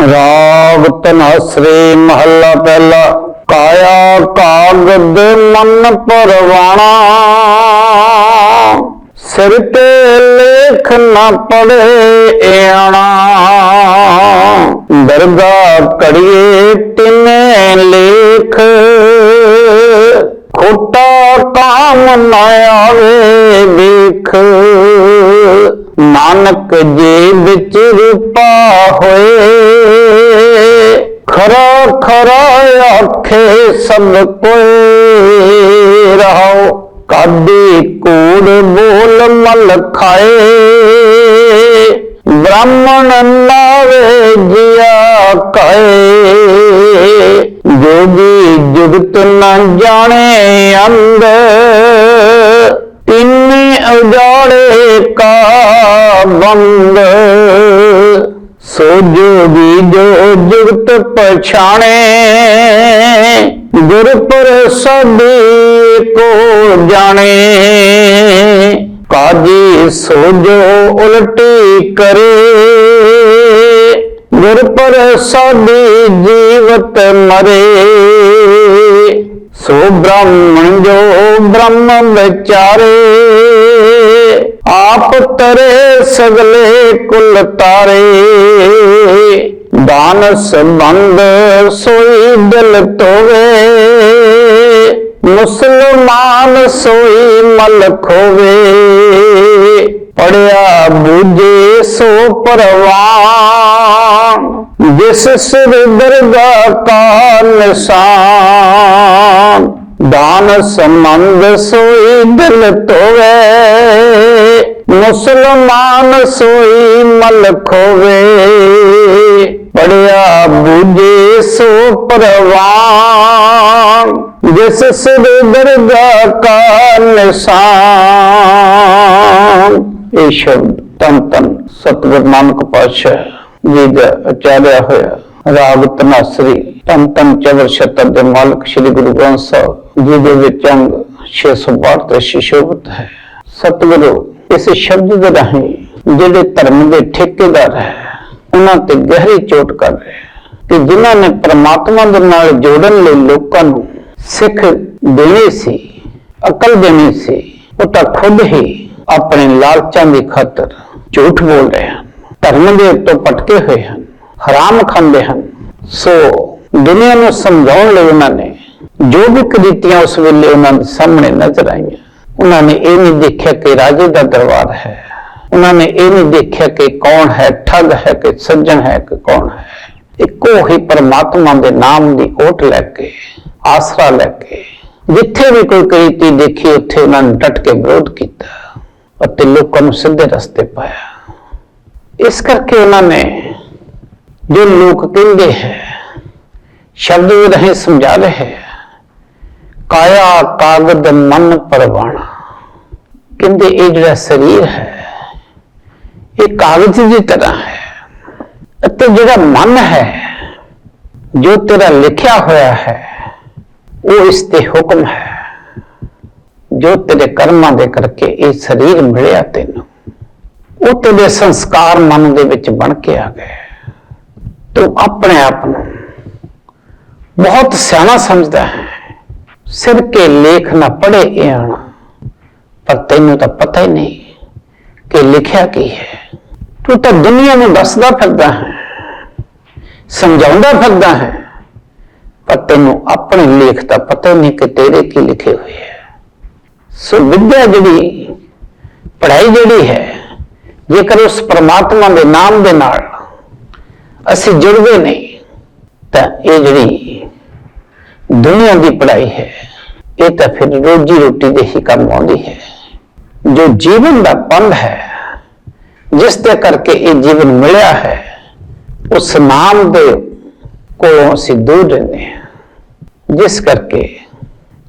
ਰਾਗ ਤਨਸਰੀ ਮਹੱਲਾ ਪਹਿਲਾ, ਕਾਇਆ ਕਾਗਦ ਮਨ ਪਰਵਾਣਾ। ਸਿਰ ਤੇ ਲੇਖ ਨਾ ਪੜੇ ਆਣਾ। ਦਰਗਾ ਕੜੀਏ ਤਿਨੇ ਲੇਖ। ਖੋਟਾ ਕਾਮ ਨਾ ਆਵੇ ਦੇਖ ਨਾਨਕ ਜੀ ਵਿੱਚ ਰੂਪਾ ਹੋਏ। ਖਰਾ ਖਰਾ ਆਖੇ ਸਭ ਕੋਈ ਰਹਾਓ ਕਾਦੀ ਕੂੜ ਬੋਲ ਮਲ ਖਾਏ। ਬ੍ਰਾਹਮਣ ਨਾਵੇ ਜਿਆ ਕਹੇ। ਜੋਗੀ ਜੁਗਤ ਨਾ ਜਾਣੇ ਅੰਦਰ। ਤਿੰਨੇ ਉਜਾੜੇ ਕਾ ਬੰਦ। ਸੋ ਜੋਗੀ ਜੋ ਜੁਗਤ ਪਛਾਣੇ, ਗੁਰ ਪ੍ਰਸਾਦੀ ਕੋ ਜਾਣੇ। ਕਾਜੀ ਸੋਜੋ ਉਲਟੀ ਕਰੇ, ਗੁਰ ਪ੍ਰਸਾਦੀ ਜੀਵਤ ਮਰੇ। ਸੋ ਬ੍ਰਹਮ ਜੋ ਬ੍ਰਹਮ ਵਿਚਾਰੇ, ਆਪ ਤਰੇ ਸਗਲੇ ਕੁਲ ਤਾਰੇ। ਦਾਨ ਸੰਬੰਧ ਸੋਈ ਦਿਲ ਤੋਵੇ, ਮੁਸਲਮਾਨ ਸੋਈ ਮਲ ਖੋਵੇ। ਪੜਿਆ ਬੂਝੇ ਸੋ ਪਰਵਾਨ ਜਿਸ ਸਿਰ ਦਰਗਾ ਕਾ ਨਿਸ਼ਾਨ। ਦਾਨ ਸੰਬੰਧ ਸੋਈ ਦਿਲ ਤੋਵੇ ਮੁਸਲਮਾਨ ਸੋਈ ਮਲ ਖੋਵੇ। ਪੜਿਆ ਬੂਝੇ ਸੋ ਪਰਵਾਨ, ਜਿਸ ਸਿਰ ਦਰਗਾ ਕਾ ਨਿਸ਼ਾਨ। ਇਹ ਸ਼ਬਦ ਤਨ ਤਨ ਸਤਿਗੁਰ ਨਾਨਕ ਪਾਤਸ਼ਾਹ ਜੀ ਦਾ ਉਚਾਰਿਆ ਹੋਇਆ ਰਾਗ ਤਨਾਸਰੀ ਤਨ ਤਨ ਚਵਰ ਸ਼ਤਰ ਦੇ ਮਾਲਕ ਸ੍ਰੀ ਗੁਰੂ ਗ੍ਰੰਥ ਸਾਹਿਬ ਜੀ ਦੇ ਵਿੱਚ ਅੰਗ 662 ਤੇ ਸ਼ਿਸ਼ੋਭਤ ਹੈ। ਸਤਿਗੁਰੂ, ਇਸ ਸ਼ਬਦ ਦੇ ਰਾਹੀਂ ਜਿਹੜੇ ਧਰਮ ਦੇ ਠੇਕੇਦਾਰ ਹੈ, ਉਹਨਾਂ ਤੇ ਗਹਿਰੀ ਚੋਟ ਕਰ ਰਹੇ ਹੈ ਕਿ ਜਿਨ੍ਹਾਂ ਨੇ ਪ੍ਰਮਾਤਮਾ ਦੇ ਨਾਲ ਜੋੜਨ ਲਈ ਲੋਕਾਂ ਨੂੰ ਸਿੱਖ ਦੇਣੀ ਸੀ, ਅਕਲ ਦੇਣੀ ਸੀ, ਉਹ ਤਾਂ ਖੁਦ ਹੀ ਆਪਣੇ ਲਾਲਚਾਂ ਦੀ ਖਾਤਰ ਝੂਠ ਬੋਲ ਰਹੇ ਹਨ। ਧਰਮ ਦੇ ਉੱਤੋਂ ਪਟਕੇ ਹੋਏ ਹਨ, ਹਰਾਮ ਖਾਂਦੇ ਹਨ। ਸੋ ਦੁਨੀਆ ਨੂੰ ਸਮਝਾਉਣ ਲਈ ਉਹਨਾਂ ਨੇ ਜੋ ਵੀ ਕ੍ਰਿਤੀਆਂ ਉਸ ਵੇਲੇ ਉਹਨਾਂ ਦੇ ਸਾਹਮਣੇ ਨਜ਼ਰ ਆਈਆਂ, ਉਹਨਾਂ ਨੇ ਇਹ ਨਹੀਂ ਦੇਖਿਆ ਕਿ ਰਾਜੇ ਦਾ ਦਰਬਾਰ ਹੈ। ਉਹਨਾਂ ਨੇ ਇਹ ਨਹੀਂ ਦੇਖਿਆ ਕਿ ਕੌਣ ਹੈ, ਠੱਗ ਹੈ ਕਿ ਸੱਜਣ ਹੈ ਕਿ ਕੌਣ ਹੈ। ਇੱਕੋ ਹੀ ਪਰਮਾਤਮਾ ਦੇ ਨਾਮ ਦੀ ਓਟ ਲੈ ਕੇ, ਆਸਰਾ ਲੈ ਕੇ, ਜਿੱਥੇ ਵੀ ਕੋਈ ਕ੍ਰਿਤੀ ਦੇਖੀ, ਉੱਥੇ ਉਹਨਾਂ ਨੇ ਡਟ ਕੇ ਵਿਰੋਧ ਕੀਤਾ ਅਤੇ ਲੋਕਾਂ ਨੂੰ ਸਿੱਧੇ ਰਸਤੇ ਪਾਇਆ। ਇਸ ਕਰਕੇ ਉਹਨਾਂ ਨੇ ਜੋ ਲੋਕ ਕਹਿੰਦੇ ਹੈ ਸ਼ਬਦ ਵੀ ਰਹੇ ਸਮਝਾ ਰਹੇ। ਕਾਇਆ ਕਾਗਦ ਮਨ ਪਰਵਾਣਾ। ਕਹਿੰਦੇ ਇਹ ਜਿਹੜਾ ਸਰੀਰ ਹੈ, ਇਹ ਕਾਗਜ਼ ਦੀ ਤਰ੍ਹਾਂ ਹੈ ਅਤੇ ਜਿਹੜਾ ਮਨ ਹੈ, ਜੋ ਤੇਰਾ ਲਿਖਿਆ ਹੋਇਆ ਹੈ, ਉਹ ਇਸ ਤੇ ਹੁਕਮ ਹੈ। ਜੋ ਤੇਰੇ ਕਰਮਾਂ ਦੇ ਕਰਕੇ ਇਹ ਸਰੀਰ ਮਿਲਿਆ ਤੈਨੂੰ, ਉਹ ਤੇਰੇ ਸੰਸਕਾਰ ਮਨ ਦੇ ਵਿੱਚ ਬਣ ਕੇ ਆ ਗਏ। ਤੂੰ ਆਪਣੇ ਆਪ ਨੂੰ ਬਹੁਤ ਸਿਆਣਾ ਸਮਝਦਾ ਹੈ। ਸਿਰ ਕੇ ਲੇਖ ਨਾ ਪੜੇ ਇਹ ਆਣਾ ਪਰ ਤੈਨੂੰ ਤਾਂ ਪਤਾ ਹੀ ਨਹੀਂ ਕਿ ਲਿਖਿਆ ਕੀ ਹੈ। ਤੂੰ ਤਾਂ ਦੁਨੀਆ ਨੂੰ ਦੱਸਦਾ ਫਿਰਦਾ ਹੈ, ਸਮਝਾਉਂਦਾ ਫਿਰਦਾ ਹੈ। ਪਰ ਤੈਨੂੰ ਆਪਣੇ ਲੇਖ ਦਾ ਪਤਾ ਹੀ ਨਹੀਂ ਕਿ ਤੇਰੇ ਕੀ ਲਿਖੇ ਹੋਏ ਹੈ। ਸੋ ਵਿਦਿਆ ਜਿਹੜੀ, ਪੜ੍ਹਾਈ ਜਿਹੜੀ ਹੈ, ਜੇਕਰ ਉਸ ਪਰਮਾਤਮਾ ਦੇ ਨਾਮ ਦੇ ਨਾਲ ਅਸੀਂ ਜੁੜਦੇ ਨਹੀਂ ਤਾਂ ਇਹ ਜਿਹੜੀ ਦੁਨੀਆ ਦੀ ਪੜ੍ਹਾਈ ਹੈ, ਇਹ ਤਾਂ ਫਿਰ ਰੋਜੀ ਰੋਟੀ ਦੇ ਹੀ ਕੰਮ ਆਉਂਦੀ ਹੈ। ਜੋ ਜੀਵਨ ਦਾ ਪੰਧ ਹੈ, ਜਿਸ ਦੇ ਕਰਕੇ ਇਹ ਜੀਵਨ ਮਿਲਿਆ ਹੈ, ਉਸ ਨਾਮ ਦੇ ਕੋਲੋਂ ਅਸੀਂ ਦੂਰ ਰਹਿੰਦੇ ਹਾਂ। ਜਿਸ ਕਰਕੇ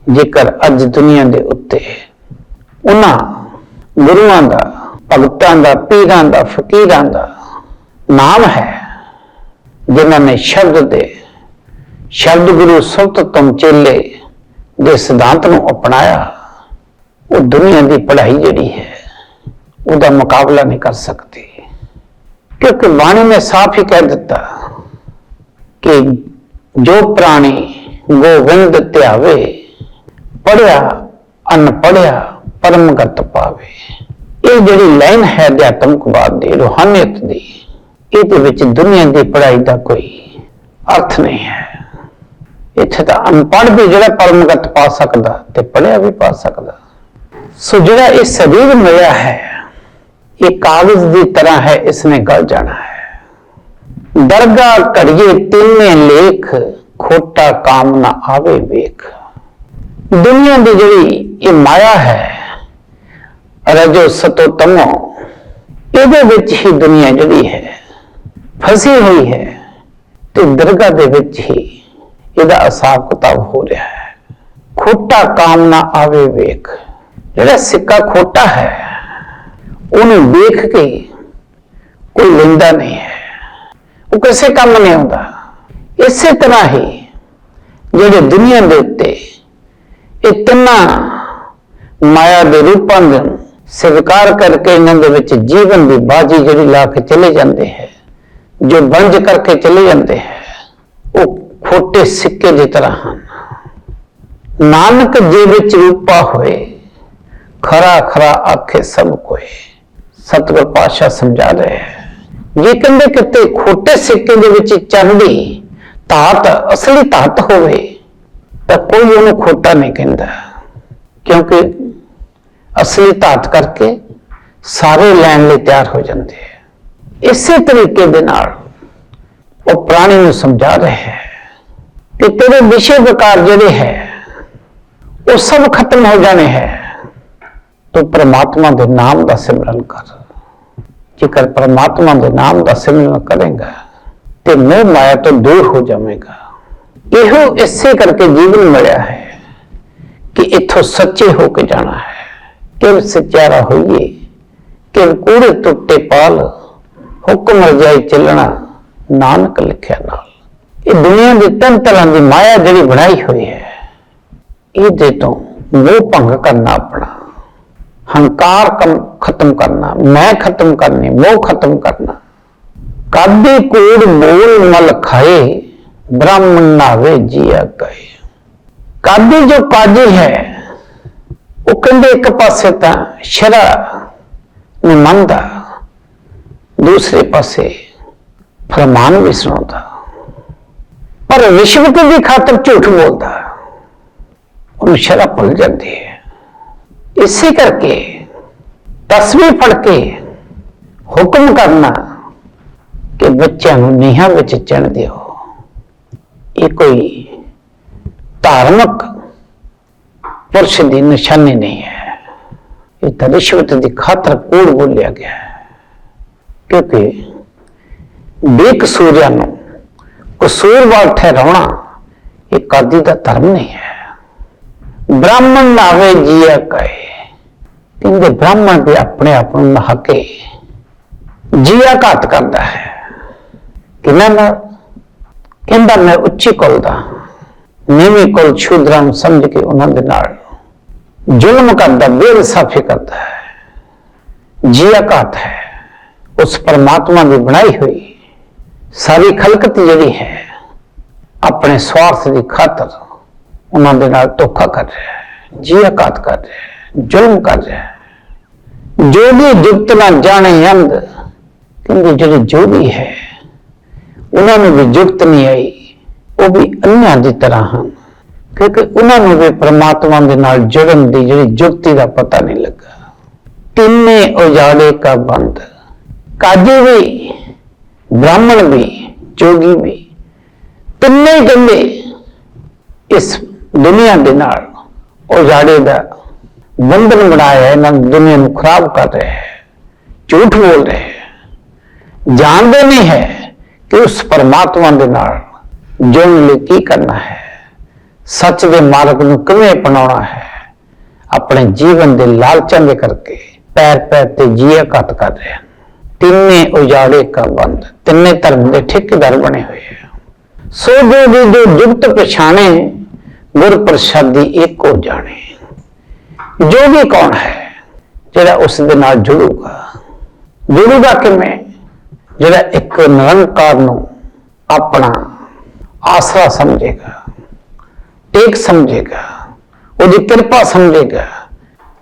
ਜੇਕਰ ਅੱਜ ਦੁਨੀਆ ਦੇ ਉੱਤੇ ਉਹਨਾਂ ਗੁਰੂਆਂ ਦਾ, ਭਗਤਾਂ ਦਾ, ਪੀਰਾਂ ਦਾ, ਫਕੀਰਾਂ ਦਾ ਨਾਮ ਹੈ ਜਿਨ੍ਹਾਂ ਨੇ ਸ਼ਬਦ ਦੇ, ਸ਼ਬਦ ਗੁਰੂ ਸੁਲਤਤਮ ਚੇਲੇ ਦੇ ਸਿਧਾਂਤ ਨੂੰ ਅਪਣਾਇਆ, ਉਹ ਦੁਨੀਆ ਦੀ ਪੜ੍ਹਾਈ ਜਿਹੜੀ ਹੈ, ਉਹਦਾ ਮੁਕਾਬਲਾ ਨਹੀਂ ਕਰ ਸਕਦੀ। ਕਿਉਂਕਿ ਬਾਣੀ ਨੇ ਸਾਫ਼ ਹੀ ਕਹਿ ਦਿੱਤਾ ਕਿ ਜੋ ਪ੍ਰਾਣੀ ਗੋਵਿੰਦ ਧਿਆਵੇ ਪੜਿਆ ਅਨਪੜਿਆ ਪਰਮਗਤ ਪਾਵੇ। ਇਹ ਜਿਹੜੀ ਲਾਈਨ ਹੈ ਅਧਿਆਤਮਕਵਾਦ ਦੀ, ਰੂਹਾਨੀਅਤ ਦੀ ਇਹਦੇ ਵਿੱਚ ਦੁਨੀਆ ਦੀ ਪੜ੍ਹਾਈ ਦਾ ਕੋਈ ਅਰਥ ਨਹੀਂ ਹੈ। ਇੱਥੇ ਤਾਂ ਅਨਪੜ੍ਹ ਵੀ ਜਿਹੜਾ ਪਰਮਗਤ ਪਾ ਸਕਦਾ ਤੇ ਪੜ੍ਹਿਆ ਵੀ ਪਾ ਸਕਦਾ। ਸੋ ਜਿਹੜਾ ਇਹ ਸਰੀਰ ਮਿਲਿਆ ਹੈ, ਇਹ ਕਾਗਜ਼ ਦੀ ਤਰ੍ਹਾਂ ਹੈ, ਇਸਨੇ ਗਲ ਜਾਣਾ ਹੈ। ਦਰਗਾ ਘੜੀਏ ਤਿੰਨੇ ਲੇਖ, ਖੋਟਾ ਕਾਮ ਨਾ ਆਵੇ ਵੇਖ। ਦੁਨੀਆ ਦੀ ਜਿਹੜੀ ਇਹ ਮਾਇਆ ਹੈ, ਰਜੋ ਸਤੋ ਤਮੋ, ਇਹਦੇ ਵਿੱਚ ਹੀ ਦੁਨੀਆ ਜਿਹੜੀ ਹੈ ਫਸੀ ਹੋਈ ਹੈ ਤੇ ਦਰਗਾਹ ਦੇ ਵਿੱਚ ਹੀ ਇਹਦਾ ਹਿਸਾਬ ਕਿਤਾਬ ਹੋ ਰਿਹਾ ਹੈ। ਖੋਟਾ ਕਾਮ ਨਾ ਆਵੇ ਵੇਖ। ਜਿਹੜਾ ਸਿੱਕਾ ਖੋਟਾ ਹੈ, ਉਹਨੂੰ ਵੇਖ ਕੇ ਕੋਈ ਲੈਂਦਾ ਨਹੀਂ ਹੈ। ਉਹ ਕਿਸੇ ਕੰਮ ਨਹੀਂ ਆਉਂਦਾ। ਇਸੇ ਤਰ੍ਹਾਂ ਹੀ ਜਿਹੜੇ ਦੁਨੀਆ ਦੇ ਉੱਤੇ ਇਹ ਤਿੰਨਾਂ ਮਾਇਆ ਦੇ ਰੂਪਾਂ ਨੂੰ ਸਵੀਕਾਰ ਕਰਕੇ ਇਹਨਾਂ ਦੇ ਵਿੱਚ ਜੀਵਨ ਦੀ ਬਾਜੀ ਜਿਹੜੀ ਲਾ ਕੇ ਚਲੇ ਜਾਂਦੇ ਹੈ ਜੋ ਬੰਜ ਕਰਕੇ ਚਲੇ ਜਾਂਦੇ ਹੈ, ਉਹ ਖੋਟੇ ਸਿੱਕੇ ਦੀ ਤਰ੍ਹਾਂ ਹਨ। ਨਾਨਕ ਜੇ ਵਿੱਚ ਰੂਪਾ ਹੋਏ, ਖਰਾ ਖਰਾ ਆਖੇ ਸਭ ਕੋਏ। ਸਤਿਗੁਰ ਪਾਤਸ਼ਾਹ ਸਮਝਾ ਰਹੇ ਹੈ, ਜੇ ਕਹਿੰਦੇ ਕਿਤੇ ਖੋਟੇ ਸਿੱਕੇ ਦੇ ਵਿੱਚ ਚੰਡੀ ਧਾਤ, ਅਸਲੀ ਧਾਤ ਹੋਵੇ, ਤਾਂ ਕੋਈ ਉਹਨੂੰ ਖੋਟਾ ਨਹੀਂ ਕਹਿੰਦਾ। ਕਿਉਂਕਿ ਅਸਲੀ ਧਾਤ ਕਰਕੇ ਸਾਰੇ ਲੈਣ ਲਈ ਤਿਆਰ ਹੋ ਜਾਂਦੇ ਹੈ। ਇਸੇ ਤਰੀਕੇ ਦੇ ਨਾਲ ਉਹ ਪ੍ਰਾਣੀ ਨੂੰ ਸਮਝਾ ਰਿਹਾ ਹੈ ਕਿ ਤੇਰੇ ਵਿਸ਼ੇ ਵਿਕਾਰ ਜਿਹੜੇ ਹੈ, ਉਹ ਸਭ ਖਤਮ ਹੋ ਜਾਣੇ ਹੈ। ਤੂੰ ਪ੍ਰਮਾਤਮਾ ਦੇ ਨਾਮ ਦਾ ਸਿਮਰਨ ਕਰ। ਜੇਕਰ ਪ੍ਰਮਾਤਮਾ ਦੇ ਨਾਮ ਦਾ ਸਿਮਰਨ ਕਰੇਗਾ ਤੇ ਮੋਹ ਮਾਇਆ ਤੋਂ ਦੂਰ ਹੋ ਜਾਵੇਗਾ। ਇਹੋ ਇਸੇ ਕਰਕੇ ਜੀਵਨ ਮਿਲਿਆ ਹੈ ਕਿ ਇੱਥੋਂ ਸੱਚੇ ਹੋ ਕੇ ਜਾਣਾ ਹੈ। ਕਿ ਸੱਚਾਰਾ ਹੋਈਏ? ਕਿ ਕੂੜੇ ਟੁੱਟੇ ਪਾਲ ਹੁਕਮ ਰਜਾਈ ਚੱਲਣਾ, ਨਾਨਕ ਲਿਖਿਆ ਨਾਲ। ਇਹ ਦੁਨੀਆ ਦੀ ਤਿੰਨ ਤਰ੍ਹਾਂ ਦੀ ਮਾਇਆ ਜਿਹੜੀ ਬਣਾਈ ਹੋਈ ਹੈ, ਇਹਦੇ ਤੋਂ ਮੋਹ ਭੰਗ ਕਰਨਾ ਆਪਣਾ, ਹੰਕਾਰ ਖਤਮ ਕਰਨਾ, ਮੈਂ ਖਤਮ ਕਰਨੀ, ਮੋਹ ਖਤਮ ਕਰਨਾ। ਕਾਦੀ ਕੂੜ ਮੋਲ ਮਲ ਖਾਏ ਬ੍ਰਾਹਮਣ ਨਾਵੇ ਜੀਆ ਗਏ। ਕਾਦੀ ਜੋ ਕਾਜੀ ਹੈ, ਉਹ ਕਹਿੰਦੇ ਇੱਕ ਪਾਸੇ ਤਾਂ ਸ਼ਰਾ ਨੂੰ ਮੰਨਦਾ ਦੂਸਰੇ ਪਾਸੇ ਫਰਮਾਨ ਵੀ ਸੁਣਾਉਂਦਾ। ਪਰ ਰਿਸ਼ਵਤ ਦੀ ਖਾਤਰ ਝੂਠ ਬੋਲਦਾ। ਉਹਨੂੰ ਸ਼ਰਾ ਭੁੱਲ ਜਾਂਦੀ ਹੈ ਇਸੇ ਕਰਕੇ ਤਸਵੀਰ ਫੜ ਕੇ ਹੁਕਮ ਕਰਨਾ ਕਿ ਬੱਚਿਆਂ ਨੂੰ ਨੀਹਾਂ ਵਿੱਚ ਚਣ ਦਿਓ। ਇਹ ਕੋਈ ਧਾਰਮਿਕ ਪੁਰਸ਼ ਦੀ ਨਿਸ਼ਾਨੀ ਨਹੀਂ ਹੈ। ਇਹ ਤਾਂ ਰਿਸ਼ਵਤ ਦੀ ਖਾਤਰ ਕੂੜ ਬੋਲਿਆ ਗਿਆ ਹੈ। ਕਿਉਂਕਿ ਬੇਕਸੂਰਿਆਂ ਨੂੰ ਕਸੂਰਵਾਰ ਠਹਿਰਾਉਣਾ ਇਹ ਕਾਦੀ ਦਾ ਧਰਮ ਨਹੀਂ ਹੈ। ਬ੍ਰਾਹਮਣ ਨਾਵੇ ਜੀਆ ਕਹੇ, ਕਹਿੰਦੇ ਬ੍ਰਾਹਮਣ ਵੀ ਆਪਣੇ ਆਪ ਨੂੰ ਨਹਾ ਕੇ ਜੀਆ ਘਾਤ ਕਰਦਾ ਹੈ। ਕਿਨਾਂ ਨਾਲ ਕਹਿੰਦਾ ਮੈਂ ਉੱਚੀ ਕੁਲ ਦਾ, ਨੀਵੇਂ ਕੁਲ ਸ਼ੂਦਰਾਂ ਨੂੰ ਸਮਝ ਕੇ ਉਹਨਾਂ ਦੇ ਨਾਲ ਜ਼ੁਲਮ ਕਰਦਾ, ਬੇਇਨਸਾਫੀ ਕਰਦਾ ਹੈ। ਜੀਆ ਘਾਤ ਹੈ। ਉਸ ਪਰਮਾਤਮਾ ਦੀ ਬਣਾਈ ਹੋਈ ਸਾਰੀ ਖਲਕਤ ਜਿਹੜੀ ਹੈ, ਆਪਣੇ ਸਵਾਰਥ ਦੀ ਖਾਤਰ ਉਹਨਾਂ ਦੇ ਨਾਲ ਧੋਖਾ ਕਰ ਰਿਹਾ ਹੈ ਜੀਆ ਕਰ ਰਿਹਾ ਹੈ, ਜ਼ੁਲਮ ਕਰ ਰਿਹਾ ਹੈ। ਜੋ ਵੀ ਜੁਗਤ ਨਾ ਜਾਣੇ ਅੰਦ ਕਹਿੰਦੇ ਜਿਹੜੇ ਜੋ ਵੀ ਹੈ, ਉਹਨਾਂ ਨੂੰ ਵੀ ਜੁਗਤ ਨਹੀਂ ਆਈ, ਉਹ ਵੀ ਅੰਨ੍ਹਾਂ ਦੀ ਤਰ੍ਹਾਂ ਹਨ। ਕਿਉਂਕਿ ਉਹਨਾਂ ਨੂੰ ਵੀ ਪ੍ਰਮਾਤਮਾ ਦੇ ਨਾਲ ਜੁੜਨ ਦੀ ਜਿਹੜੀ ਜੁਗਤੀ ਦਾ ਪਤਾ ਨਹੀਂ ਲੱਗਾ। ਤਿੰਨੇ ਉਜਾੜੇ ਕਾ ਬੰਦ। ਕਾਜੀ ਵੀ ਬ੍ਰਾਹਮਣ ਵੀ ਜੋਗੀ ਵੀ ਤਿੰਨੇ ਹੀ ਕਹਿੰਦੇ ਇਸ ਦੁਨੀਆ ਦੇ ਨਾਲ ਉਜਾੜੇ ਦਾ ਬੰਧਨ ਬਣਾਇਆ ਹੈ, ਇਹਨਾਂ ਨੇ ਦੁਨੀਆ ਨੂੰ ਖਰਾਬ ਕਰ ਰਿਹਾ ਹੈ ਝੂਠ ਬੋਲ ਰਿਹਾ ਹੈ। ਜਾਣਦੇ ਨਹੀਂ ਹੈ ਕਿ ਉਸ ਪਰਮਾਤਮਾ ਦੇ ਨਾਲ ਜੁੜਨ ਲਈ ਕੀ ਕਰਨਾ ਹੈ ਸੱਚ ਦੇ ਮਾਰਗ ਨੂੰ ਕਿਵੇਂ ਅਪਣਾਉਣਾ ਹੈ ਆਪਣੇ ਜੀਵਨ ਦੇ ਲਾਲਚਾਂ ਦੇ ਕਰਕੇ ਪੈਰ ਪੈਰ ਤੇ ਜੀਆ ਘਟ ਕਰ ਰਹੇ। ਹਨ ਤਿੰਨੇ ਉਜਾੜੇ ਕਾ ਬੰਦ ਤਿੰਨੇ ਧਰਮ ਦੇ ਠੇਕੇਦਾਰ ਬਣੇ ਹੋਏ ਹੈ ਸੋ ਜੋ ਵੀ ਜੋ ਜੁਗਤ ਪਛਾਣੇ ਗੁਰ ਪ੍ਰਸਾਦੀ ਇੱਕ ਹੋ ਜਾਣੇ। ਜੋ ਵੀ ਕੌਣ ਹੈ, ਜਿਹੜਾ ਉਸ ਦੇ ਨਾਲ ਜੁੜੂਗਾ। ਜੁੜੂਗਾ ਕਿਵੇਂ? ਜਿਹੜਾ ਇੱਕ ਨਿਰੰਕਾਰ ਨੂੰ ਆਪਣਾ ਆਸਰਾ ਸਮਝੇਗਾ, ਟੇਕ ਸਮਝੇਗਾ, ਉਹਦੀ ਕਿਰਪਾ ਸਮਝੇਗਾ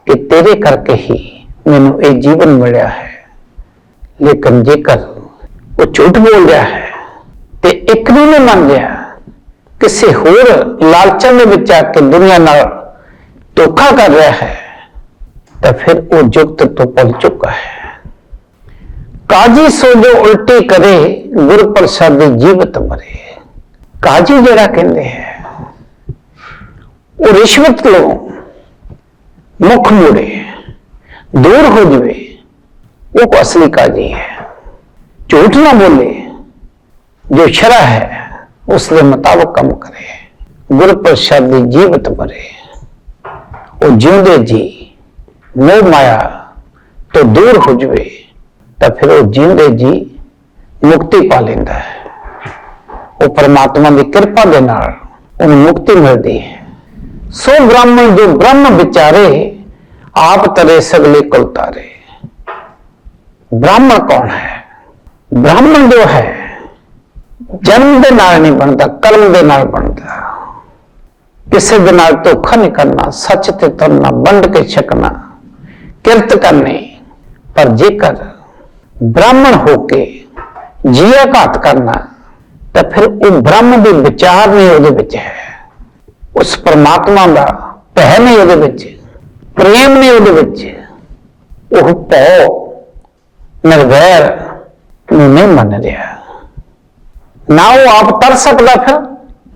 ਕਿ ਤੇਰੇ ਕਰਕੇ ਹੀ ਮੈਨੂੰ ਇਹ ਜੀਵਨ ਮਿਲਿਆ ਹੈ। ਲੇਕਿਨ ਜੇਕਰ ਉਹ ਝੂਠ ਬੋਲ ਰਿਹਾ ਹੈ, ਤੇ ਇੱਕ ਨੂੰ ਨਹੀਂ ਮੰਨ ਲਿਆ ਕਿਸੇ ਹੋਰ ਲਾਲਚਾਂ ਦੇ ਵਿੱਚ ਆ ਕੇ ਦੁਨੀਆ ਨਾਲ ਧੋਖਾ ਕਰ ਰਿਹਾ ਹੈ, ਤਾਂ ਫਿਰ ਉਹ ਜੁਗਤ ਤੋਂ ਪਲ ਚੁੱਕਾ ਹੈ। ਕਾਜੀ ਸੋ ਜੋ ਉਲਟੀ ਕਰੇ ਗੁਰ ਦੀ ਜੀਵਤ ਮਰੇ। ਕਾਜੀ ਜਿਹੜਾ ਕਹਿੰਦੇ ਹੈ, ਉਹ ਰਿਸ਼ਵਤ ਲਓ ਮੁਖ ਮੋੜੇ, ਦੂਰ ਹੋ ਜਵੇ। ਉਹ ਕੋ ਅਸਲੀ ਕਾਜੀ ਹੈ ਝੂਠ ਨਾ ਬੋਲੇ ਜੋ ਸ਼ਰਾ ਹੈ ਉਸ ਦੇ ਮੁਤਾਬਕ ਕੰਮ ਕਰੇ ਗੁਰ ਪ੍ਰਸਾਦੀ ਜੀਵਤ ਮਰੇ ਉਹ ਜਿਉਂਦੇ ਜੀ ਮੋਹ ਮਾਇਆ ਤੋਂ ਦੂਰ ਹੋ ਜਵੇ ਤਾਂ ਫਿਰ ਉਹ ਜਿਉਂਦੇ ਜੀ ਮੁਕਤੀ ਪਾ ਲੈਂਦਾ ਹੈ ਉਹ ਪਰਮਾਤਮਾ ਦੀ ਕਿਰਪਾ ਦੇ ਨਾਲ ਉਹਨੂੰ ਮੁਕਤੀ ਮਿਲਦੀ ਹੈ ਸੋ ਬ੍ਰਾਹਮਣ ਜੋ ਬ੍ਰਹਮ ਵਿਚਾਰੇ ਆਪ ਤਰੇ ਸਗਲੇ ਕੁਲਤਾਰੇ ਬ੍ਰਾਹਮਣ ਕੌਣ ਹੈ? ਬ੍ਰਾਹਮਣ ਜੋ ਹੈ, ਜਨਮ ਦੇ ਨਾਲ ਨਹੀਂ ਬਣਦਾ, ਕਰਮ ਦੇ ਨਾਲ ਬਣਦਾ। ਕਿਸੇ ਦੇ ਨਾਲ ਧੋਖਾ ਨਹੀਂ ਕਰਨਾ, ਸੱਚ ਤੇ ਤੁਰਨਾ, ਵੰਡ ਕੇ ਛਕਣਾ, ਕਿਰਤ ਕਰਨੀ। ਪਰ ਜੇਕਰ ਬ੍ਰਾਹਮਣ ਹੋ ਕੇ ਜੀਆ ਘਾਤ ਕਰਨਾ, ਤਾਂ ਫਿਰ ਉਹ ਬ੍ਰਹਮ ਦੇ ਵਿਚਾਰ ਨਹੀਂ ਉਹਦੇ ਵਿੱਚ ਹੈ। ਉਸ ਪਰਮਾਤਮਾ ਦਾ ਭੈ ਨਹੀਂ ਉਹਦੇ ਵਿੱਚ, ਪ੍ਰੇਮ ਨਹੀਂ ਉਹਦੇ ਵਿੱਚ। ਉਹ ਭੈ ਨਿਰਵੈਰ ਨੂੰ ਨਹੀਂ ਮੰਨ ਰਿਹਾ ਨਾ ਉਹ ਆਪ ਤਰ ਸਕਦਾ ਫਿਰ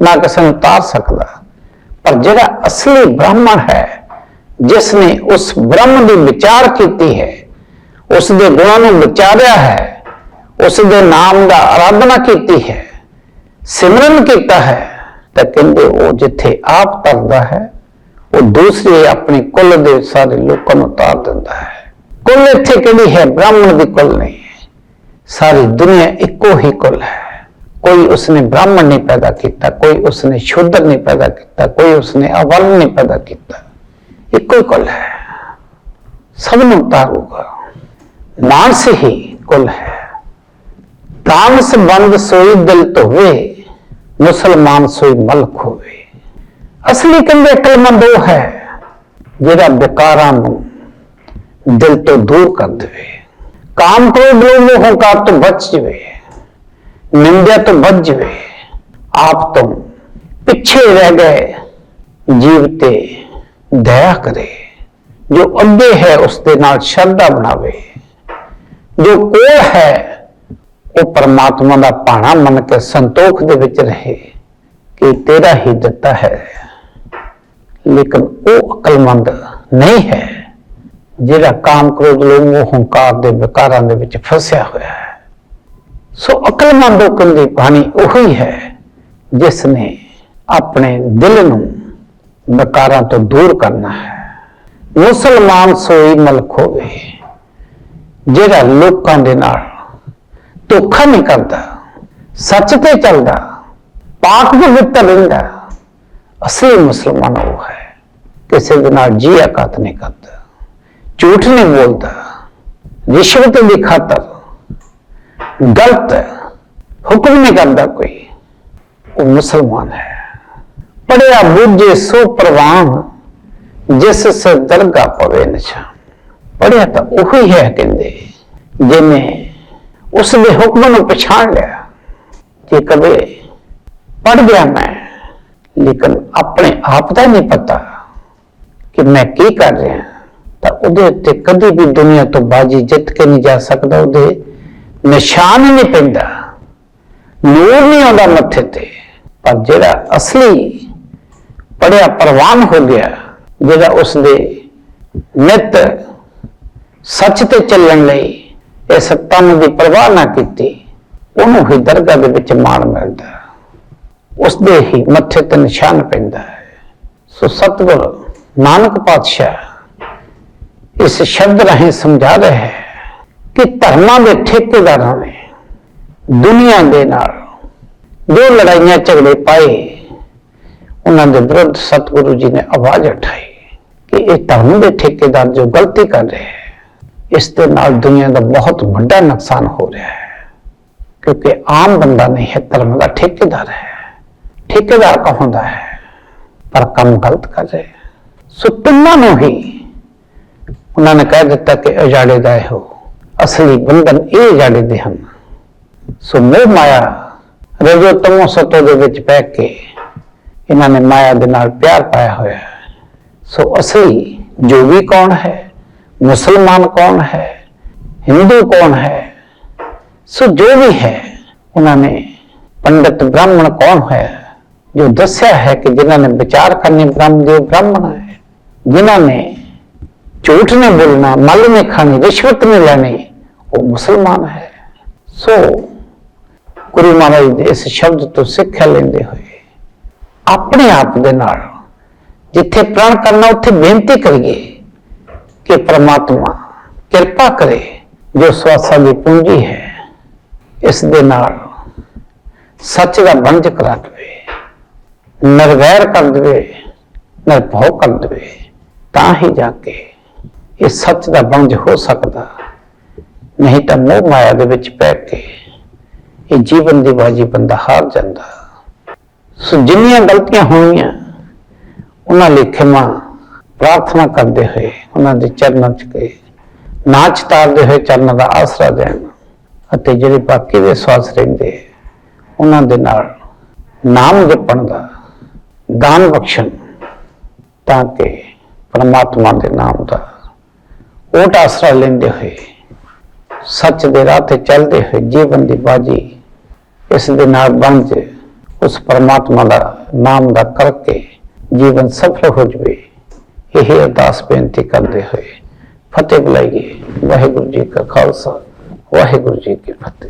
ਨਾ ਕਿਸੇ ਨੂੰ ਤਾਰ ਸਕਦਾ ਪਰ ਜਿਹੜਾ ਅਸਲੀ ਬ੍ਰਾਹਮਣ ਹੈ ਜਿਸ ਨੇ ਉਸ ਬ੍ਰਹਮ ਦੀ ਵਿਚਾਰ ਕੀਤੀ ਹੈ ਉਸ ਦੇ ਗੁਣਾਂ ਨੂੰ ਵਿਚਾਰਿਆ ਹੈ ਉਸ ਦੇ ਨਾਮ ਦਾ ਆਰਾਧਨਾ ਕੀਤੀ ਹੈ ਸਿਮਰਨ ਕੀਤਾ ਹੈ ਤਾਂ ਕਹਿੰਦੇ ਉਹ ਜਿੱਥੇ ਆਪ ਤਰਦਾ ਹੈ ਉਹ ਦੂਸਰੇ ਆਪਣੇ ਕੁੱਲ ਦੇ ਸਾਰੇ ਲੋਕਾਂ ਨੂੰ ਤਾਰ ਦਿੰਦਾ ਹੈ ਕੁੱਲ ਇੱਥੇ ਕਿਹੜੀ ਹੈ ਬ੍ਰਾਹਮਣ ਦੀ ਕੁੱਲ ਨਹੀਂ ਹੈ ਸਾਰੀ ਦੁਨੀਆ ਇੱਕੋ ਹੀ ਕੁੱਲ ਹੈ ਕੋਈ ਉਸਨੇ ਬ੍ਰਾਹਮਣ ਨਹੀਂ ਪੈਦਾ ਕੀਤਾ ਕੋਈ ਉਸਨੇ ਸ਼ੂਦਰ ਨਹੀਂ ਪੈਦਾ ਕੀਤਾ ਕੋਈ ਉਸਨੇ ਅਵਰਨ ਨਹੀਂ ਪੈਦਾ ਕੀਤਾ ਇੱਕੋ ਹੀ ਕੁੱਲ ਹੈ ਸਭ ਨੂੰ ਤਾਰੂਗਾ ਮਾਨਸ ਹੀ ਕੁੱਲ ਹੈ ਤਾਮਸ ਬੰਦ ਸੋਈ ਦਿਲ ਧੋਵੇ ਮੁਸਲਮਾਨ ਸੋਈ ਮਲਕ ਹੋਵੇ ਅਸਲੀ ਕਹਿੰਦੇ ਕਲਮੰਦ ਉਹ ਹੈ ਜਿਹੜਾ ਵਿਕਾਰਾਂ ਨੂੰ ਦਿਲ ਤੋਂ ਦੂਰ ਕਰ ਦੇਵੇ। ਕਾਮ ਕ੍ਰੋਧ ਲੋਭ ਹੰਕਾਰ ਤੋਂ ਬਚ ਜਵੇ। ਨਿੰਦਿਆ ਤੋਂ ਬਚ ਜਵੇ। ਆਪ ਤੋਂ ਪਿੱਛੇ ਰਹਿ ਗਏ। ਜੀਵ ਤੇ ਦਇਆ ਕਰੇ। ਜੋ ਅੱਗੇ ਹੈ, ਉਸ ਦੇ ਨਾਲ ਸ਼ਰਧਾ ਬਣਾਵੇ। ਜੋ ਕੋਲ ਹੈ, ਉਹ ਪਰਮਾਤਮਾ ਦਾ ਭਾਣਾ ਮੰਨ ਕੇ ਸੰਤੋਖ ਦੇ ਵਿੱਚ ਰਹੇ ਕਿ ਤੇਰਾ ਹੀ ਦਿੱਤਾ ਹੈ। ਲੇਕਿਨ ਉਹ ਅਕਲਮੰਦ ਨਹੀਂ ਹੈ। ਜਿਹੜਾ ਕਾਮ ਕ੍ਰੋਧ ਲੋਭ ਮੋਹ ਹੰਕਾਰ ਦੇ ਵਿਕਾਰਾਂ ਦੇ ਵਿੱਚ ਫਸਿਆ ਹੋਇਆ ਹੈ। ਸੋ ਅਕਲਮੰਦ ਉਹ ਕਹਿੰਦੀ ਬਾਣੀ ਉਹੀ ਹੈ ਜਿਸ ਨੇ ਆਪਣੇ ਦਿਲ ਨੂੰ ਵਿਕਾਰਾਂ ਤੋਂ ਦੂਰ ਕਰਨਾ ਹੈ। ਮੁਸਲਮਾਨ ਸੋਈ ਮਲਕ ਹੋਵੇ, ਜਿਹੜਾ ਲੋਕਾਂ ਦੇ ਨਾਲ ਧੋਖਾ ਨਹੀਂ ਕਰਦਾ, ਸੱਚ ਤੇ ਚੱਲਦਾ, ਪਾਕ ਪਵਿੱਤਰ ਰਹਿੰਦਾ, ਅਸਲੀ ਮੁਸਲਮਾਨ ਉਹ ਹੈ। ਕਿਸੇ ਦੇ ਨਾਲ ਜੀ ਆਕਤ ਨਹੀਂ ਕਰਦਾ। ਝੂਠ ਨਹੀਂ ਬੋਲਦਾ ਰਿਸ਼ਵਤ ਦੀ ਖਾਤਰ ਗਲਤ ਹੁਕਮ ਨਹੀਂ ਕਰਦਾ ਕੋਈ ਉਹ ਮੁਸਲਮਾਨ ਹੈ ਪੜਿਆ ਬੁੱਝੇ ਸੋ ਪ੍ਰਵਾਨ ਜਿਸ ਸੇ ਦਰਗਾ ਪਵੇ ਨਿਸ਼ਾਨ ਪੜਿਆ ਤਾਂ ਉਹੀ ਹੈ ਕਹਿੰਦੇ ਜਿਨੇ ਉਸ ਦੇ ਹੁਕਮ ਨੂੰ ਪਛਾਣ ਲਿਆ ਕਿ ਕਦੇ ਪੜ ਗਿਆ ਮੈਂ ਲੇਕਿਨ ਆਪਣੇ ਆਪ ਦਾ ਨਹੀਂ ਪਤਾ ਕਿ ਮੈਂ ਕੀ ਕਰ ਰਿਹਾ ਤਾਂ ਉਹਦੇ ਉੱਤੇ ਕਦੇ ਵੀ ਦੁਨੀਆ ਤੋਂ ਬਾਜੀ ਜਿੱਤ ਕੇ ਨਹੀਂ ਜਾ ਸਕਦਾ, ਉਹਦੇ ਨਿਸ਼ਾਨ ਹੀ ਨਹੀਂ ਪੈਂਦਾ, ਨੂਰ ਨਹੀਂ ਆਉਂਦਾ ਮੱਥੇ ਤੇ ਪਰ ਜਿਹੜਾ ਅਸਲੀ ਪੜਿਆ ਪ੍ਰਵਾਨ ਹੋ ਗਿਆ, ਜਿਹੜਾ ਉਸ ਦੇ ਨਿਤ ਸੱਚ ਤੇ ਚੱਲਣ ਲਈ ਇਸ ਤਨ ਦੀ ਪਰਵਾਹ ਨਾ ਕੀਤੀ, ਉਹਨੂੰ ਹੀ ਦਰਗਾਹ ਦੇ ਵਿੱਚ ਮਾਣ ਮਿਲਦਾ ਹੈ। ਉਸ ਦੇ ਹੀ ਮੱਥੇ ਤੇ ਨਿਸ਼ਾਨ ਪੈਂਦਾ ਹੈ ਸੋ ਸਤਿਗੁਰ ਨਾਨਕ ਪਾਤਸ਼ਾਹ ਇਸ ਸ਼ਬਦ ਰਾਹੀਂ ਸਮਝਾ ਰਿਹਾ ਹੈ ਕਿ ਧਰਮਾਂ ਦੇ ਠੇਕੇਦਾਰਾਂ ਨੇ ਦੁਨੀਆ ਦੇ ਨਾਲ ਜੋ ਲੜਾਈਆਂ ਝਗੜੇ ਪਾਏ। ਉਹਨਾਂ ਦੇ ਵਿਰੁੱਧ ਸਤਿਗੁਰੂ ਜੀ ਨੇ ਆਵਾਜ਼ ਉਠਾਈ ਕਿ ਇਹ ਧਰਮ ਦੇ ਠੇਕੇਦਾਰ ਜੋ ਗਲਤੀ ਕਰ ਰਹੇ ਹੈ, ਇਸ ਦੇ ਨਾਲ ਦੁਨੀਆ ਦਾ ਬਹੁਤ ਵੱਡਾ ਨੁਕਸਾਨ ਹੋ ਰਿਹਾ ਹੈ। ਕਿਉਂਕਿ ਆਮ ਬੰਦਾ ਨਹੀਂ ਹੈ, ਧਰਮ ਦਾ ਠੇਕੇਦਾਰ ਹੈ। ਠੇਕੇਦਾਰ ਕਹਾਉਂਦਾ ਹੈ? ਪਰ ਕੰਮ ਗਲਤ ਕਰ ਰਿਹਾ ਹੈ। ਸੋ ਤਿੰਨਾਂ ਨੂੰ ਹੀ ਉਹਨਾਂ ਨੇ ਕਹਿ ਦਿੱਤਾ ਕਿ ਅਜਾੜੇ ਦਾ ਇਹੋ। ਅਸਲੀ ਬੰਧਨ ਇਹ ਅਜਾੜੇ ਦੇ ਹਨ। ਸੋ ਮੋਹ ਮਾਇਆ ਰਜੋ ਤਮੋ ਸਤੋ ਦੇ ਵਿੱਚ ਪੈ ਕੇ ਇਹਨਾਂ ਨੇ ਮਾਇਆ ਦੇ ਨਾਲ ਪਿਆਰ ਪਾਇਆ ਹੋਇਆ ਹੈ। ਸੋ ਅਸਲੀ ਜੋਗੀ ਕੌਣ ਹੈ, ਮੁਸਲਮਾਨ ਕੌਣ ਹੈ, ਹਿੰਦੂ ਕੌਣ ਹੈ, ਸੋ ਜੋ ਵੀ ਹੈ, ਉਹਨਾਂ ਨੇ ਪੰਡਤ ਬ੍ਰਾਹਮਣ ਕੌਣ ਹੈ, ਜੋ ਦੱਸਿਆ ਹੈ ਕਿ ਜਿਨ੍ਹਾਂ ਨੇ ਵਿਚਾਰ ਕਰਨੇ ਬ੍ਰਹਮ ਦੇ ਬ੍ਰਾਹਮਣ ਹੈ, ਜਿਨ੍ਹਾਂ ਨੇ ਝੂਠ ਨਹੀਂ ਬੋਲਣਾ ਮਲ ਨਹੀਂ ਖਾਣੀ ਰਿਸ਼ਵਤ ਨਹੀਂ ਲੈਣੀ ਉਹ ਮੁਸਲਮਾਨ ਹੈ ਸੋ ਗੁਰੂ ਮਹਾਰਾਜ ਦੇ ਇਸ ਸ਼ਬਦ ਤੋਂ ਸਿੱਖਿਆ ਲੈਂਦੇ ਹੋਏ ਆਪਣੇ ਆਪ ਦੇ ਨਾਲ ਜਿੱਥੇ ਪ੍ਰਣ ਕਰਨਾ ਉੱਥੇ ਬੇਨਤੀ ਕਰੀਏ ਕਿ ਪ੍ਰਮਾਤਮਾ ਕਿਰਪਾ ਕਰੇ ਜੋ ਸਵਾਸਾਂ ਦੀ ਪੂੰਜੀ ਹੈ ਇਸ ਦੇ ਨਾਲ ਸੱਚ ਦਾ ਬੰਝ ਕਰਾ ਦੇਵੇ ਨਿਰਵੈਰ ਕਰ ਦੇਵੇ ਨਿਰਭਉ ਕਰ ਦੇਵੇ ਤਾਂ ਹੀ ਜਾ ਕੇ ਇਹ ਸੱਚ ਦਾ ਬੰਜ ਹੋ ਸਕਦਾ। ਨਹੀਂ ਤਾਂ ਮੋਹ ਮਾਇਆ ਦੇ ਵਿੱਚ ਪੈ ਕੇ ਇਹ ਜੀਵਨ ਦੀ ਬਾਜੀ ਬੰਦਾ ਹਾਰ ਜਾਂਦਾ। ਸੋ ਜਿੰਨੀਆਂ ਗਲਤੀਆਂ ਹੋਈਆਂ ਉਹਨਾਂ ਲਈ ਖਿਮਾ ਪ੍ਰਾਰਥਨਾ ਕਰਦੇ ਹੋਏ, ਉਹਨਾਂ ਦੇ ਚਰਨਾਂ 'ਚ ਗਏ ਨਾਚ ਤਾਰਦੇ ਹੋਏ ਚਰਨਾਂ ਦਾ ਆਸਰਾ ਦੇਣ ਅਤੇ ਜਿਹੜੇ ਬਾਕੀ ਦੇ ਸਵਾਸ ਰਹਿੰਦੇ, ਉਹਨਾਂ ਦੇ ਨਾਲ ਨਾਮ ਜਪਣ ਦਾ ਦਾਨ ਬਖਸ਼ਣ ਤਾਂ ਕਿ ਪਰਮਾਤਮਾ ਦੇ ਨਾਮ ਦਾ ਓਟ ਆਸਰਾ ਲੈਂਦੇ ਹੋਏ, ਸੱਚ ਦੇ ਰਾਹ ਤੇ ਚੱਲਦੇ ਹੋਏ ਜੀਵਨ ਦੀ ਬਾਜੀ ਇਸ ਦੇ ਨਾਲ ਬਣ ਜੇ, ਉਸ ਪਰਮਾਤਮਾ ਦਾ ਨਾਮ ਦਾ ਕਰਕੇ ਜੀਵਨ ਸਫਲ ਹੋ ਜਵੇ, ਇਹ ਅਰਦਾਸ ਬੇਨਤੀ ਕਰਦੇ ਹੋਏ ਫਤਿਹ ਬੁਲਾਈਏ। ਵਾਹਿਗੁਰੂ ਜੀ ਕਾ ਖਾਲਸਾ, ਵਾਹਿਗੁਰੂ ਜੀ ਕੀ ਫਤਿਹ।